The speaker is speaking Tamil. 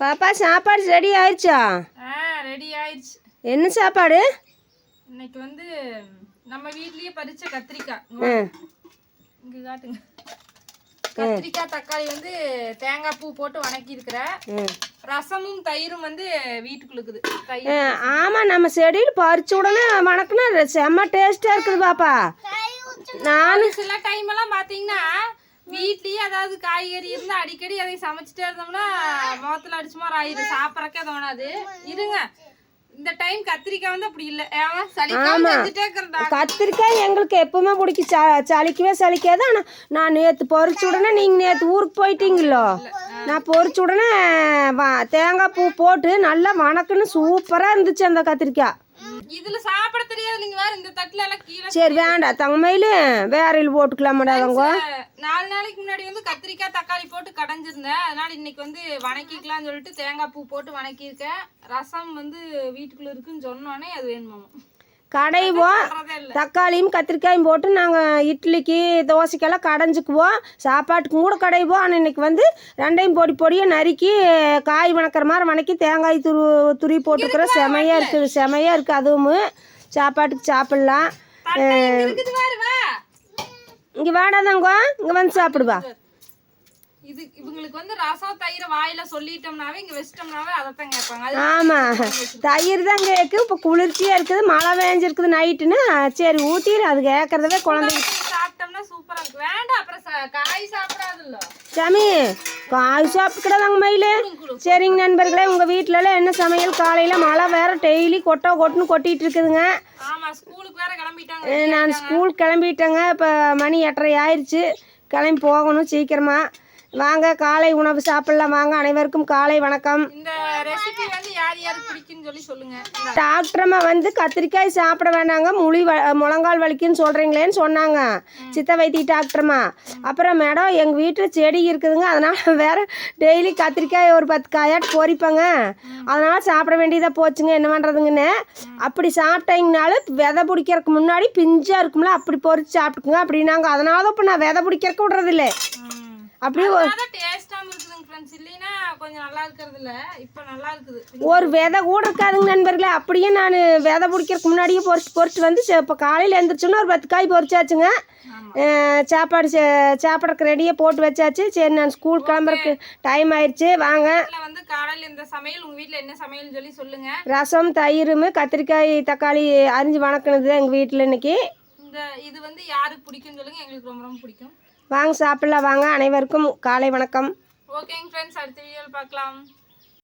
பாப்பா சாப்பாடு ரெடி ஆயிடுச்சா ஆ ரெடி ஆயிடுச்சு என்ன சாப்பாடு? இன்னைக்கு வந்து நம்ம வீட்லயே பறிச்ச கத்திரிக்காய். இங்க காட்டுங்க. கத்திரிக்காய் தக்காளி வந்து தேங்காய் பூ போட்டு வணக்கி இருக்கிறேன் ம் ரசமும் தயிரும் வந்து வீட்டுக்குள்ள இருக்குது தயிர் ஆமா நம்ம செடியில் பறிச்ச உடனே வணக்கம்னா ரெ- செம்ம டேஸ்டா இருக்குது பாப்பா. நான் ஒரு சில டைம் எல்லாம் பாத்தீங்கன்னா வீட்லயே அதாவது காய்கறி இருந்தா அடிக்கடி அதை சமைச்சிட்டே இருந்தோம்னா முகத்துல அடிச்ச மாதிரி ஆயிரும். சாப்பிடறக்கே தோணாது. இருங்க. இந்த டைம் கத்திரிக்காய் வந்து அப்படி இல்ல. இருக்கிறதா? கத்திரிக்காய் எங்களுக்கு எப்பவுமே பிடிக்கும் ச சலிக்கவே சலிக்காது ஆனால் நான் நேற்று பொறிச்ச உடனே நீங்கள் நேற்று ஊருக்கு போயிட்டீங்களோ? நான் பொறிச்ச உடனே வா தேங்காய் பூ போட்டு நல்லா வணக்குன்னு சூப்பராக இருந்துச்சு அந்த கத்திரிக்காய். இதுல சாப்பிட நீங்க வேற இந்த தட்டுல எல்லாம் கீழே சரி வேண்டாம். தங்கமையில வேற இல் போட்டுக்கலாமாடாதவங்க அஹ், நாலு நாளைக்கு முன்னாடி வந்து கத்திரிக்காய் தக்காளி போட்டு கடைஞ்சிருந்தேன். அதனால இன்னைக்கு வந்து வணக்கிக்கலாம்னு சொல்லிட்டு தேங்காய் பூ போட்டு வணக்கியிருக்கேன். ரசம் வந்து வீட்டுக்குள்ள இருக்குன்னு சொன்னோடனே அது வேணுமாமா. கடைவோம். தக்காளியும் கத்திரிக்காயும் போட்டு நாங்கள் இட்லிக்கு தோசைக்கெல்லாம் கடைஞ்சிக்குவோம். சாப்பாட்டுக்கும் கூட கடைவோம். ஆனால் இன்னைக்கு வந்து ரெண்டையும் பொடி பொடியாக நறுக்கி காய் வணக்கிற மாதிரி வணக்கி தேங்காய் துரு துருவி போட்டுக்கிறோம் செமையாக இருக்குது செமையாக இருக்குது. அதுவும் சாப்பாட்டுக்கு சாப்பிட்லாம். இங்கே வாடாதாங்க இங்கே வந்து சாப்பிடுவா இது இவங்களுக்கு வந்து ரசம் தயிர வாயில சொல்லிட்டோம்னாவே இங்க வச்சிட்டோம்னாவே அதைத்தான் கேட்பாங்க. அது ஆமாம் தயிர் தான் கேட்கு இப்போ குளிர்ச்சியாக இருக்குது. மழை பெஞ்சிருக்குது நைட்டுன்னு. சரி ஊற்றிடு அது கேட்குறதவே குழந்தைங்க சாப்பிட்டோம்னா சூப்பரா இருக்கு வேண்டாம் அப்புறம் காய் சாப்பிடாதுல்ல. சாமி காய் சாப்பிட்டுக்கிடாதாங்க மயிலு. சரிங்க நண்பர்களே உங்கள் வீட்டிலலாம் என்ன சமையல்? காலையில் மழை வேற டெய்லி கொட்டோ கொட்டுன்னு கொட்டிட்டு இருக்குதுங்க. நான் ஸ்கூல் கிளம்பிட்டேங்க இப்போ மணி எட்டரை ஆயிடுச்சு கிளம்பி போகணும் சீக்கிரமா. வாங்க காலை உணவு சாப்பிடலாம். வாங்க அனைவருக்கும் காலை வணக்கம். இந்த ரெசிபி யார் யாருக்கு பிடிக்குன்னு சொல்லி சொல்லுங்க. இந்த டாக்டரம்மா வந்து கத்திரிக்காய் சாப்பிட வேண்டாங்க முழி வ முழங்கால் வலிக்குன்னு சொல்கிறீங்களேன்னு சொன்னாங்க. சித்த வைத்திய டாக்டரம்மா. அப்புறம் மேடம் எங்கள் வீட்டில் செடி இருக்குதுங்க. அதனால் வேற டெய்லி கத்திரிக்காய் ஒரு பத்து காயாட்டு பொறிப்பேங்க அதனால் சாப்பிட வேண்டியதாக போச்சுங்க. என்ன பண்ணுறதுங்கன்னு அப்படி சாப்பிட்டீங்கனாலும் விதை பிடிக்கிறதுக்கு முன்னாடி பிஞ்சாக இருக்கும்ல அப்படி பொறிச்சு சாப்பிட்டுக்குங்க. அப்படின்னாங்க அதனால தான் இப்போ நான் விதை பிடிக்கிறதுக்கு விட்றதில்ல. அப்படியே ஒரு- அதான் டேஸ்டாம இருக்குதுங்க ஃப்ரெண்ட்ஸ் இல்லைன்னா கொஞ்சம் நல்லா இருக்கிறது இல்ல இப்போ நல்லா இருக்குது. ஒரு விதை கூட இருக்காதுங்க நண்பர்களே. அப்படியே நான் விதை பிடிக்கிறதுக்கு முன்னாடியே பொறிச்சு பொறிச்சு வந்து இப்போ காலையில் எழுந்திரிச்சோன்னா ஒரு பத்து காய் பொறிச்சாச்சுங்க. சாப்பாடு சே- சாப்பிட்றதுக்கு ரெடியாக போட்டு வச்சாச்சு. சரி நான் ஸ்கூல் கிளம்புறதுக்கு டைம் ஆயிடுச்சு. வாங்க. வந்து காலையில இந்த சமையல் உங்க வீட்ல என்ன சமையல்னு சொல்லி சொல்லுங்க. ரசம் தயிரும் கத்திரிக்காய் தக்காளி அரிஞ்சு வணக்கினது எங்கள் வீட்டில் இன்னைக்கு. இந்த இது வந்து யாருக்கு பிடிக்கும்னு சொல்லுங்க. எங்களுக்கு ரொம்ப ரொம்ப பிடிக்கும். வாங்க சாப்பிடலாம். வாங்க அனைவருக்கும் காலை வணக்கம். ஓகேங்க ஃப்ரெண்ட்ஸ் அடுத்த வீடியோவில் பார்க்கலாம்.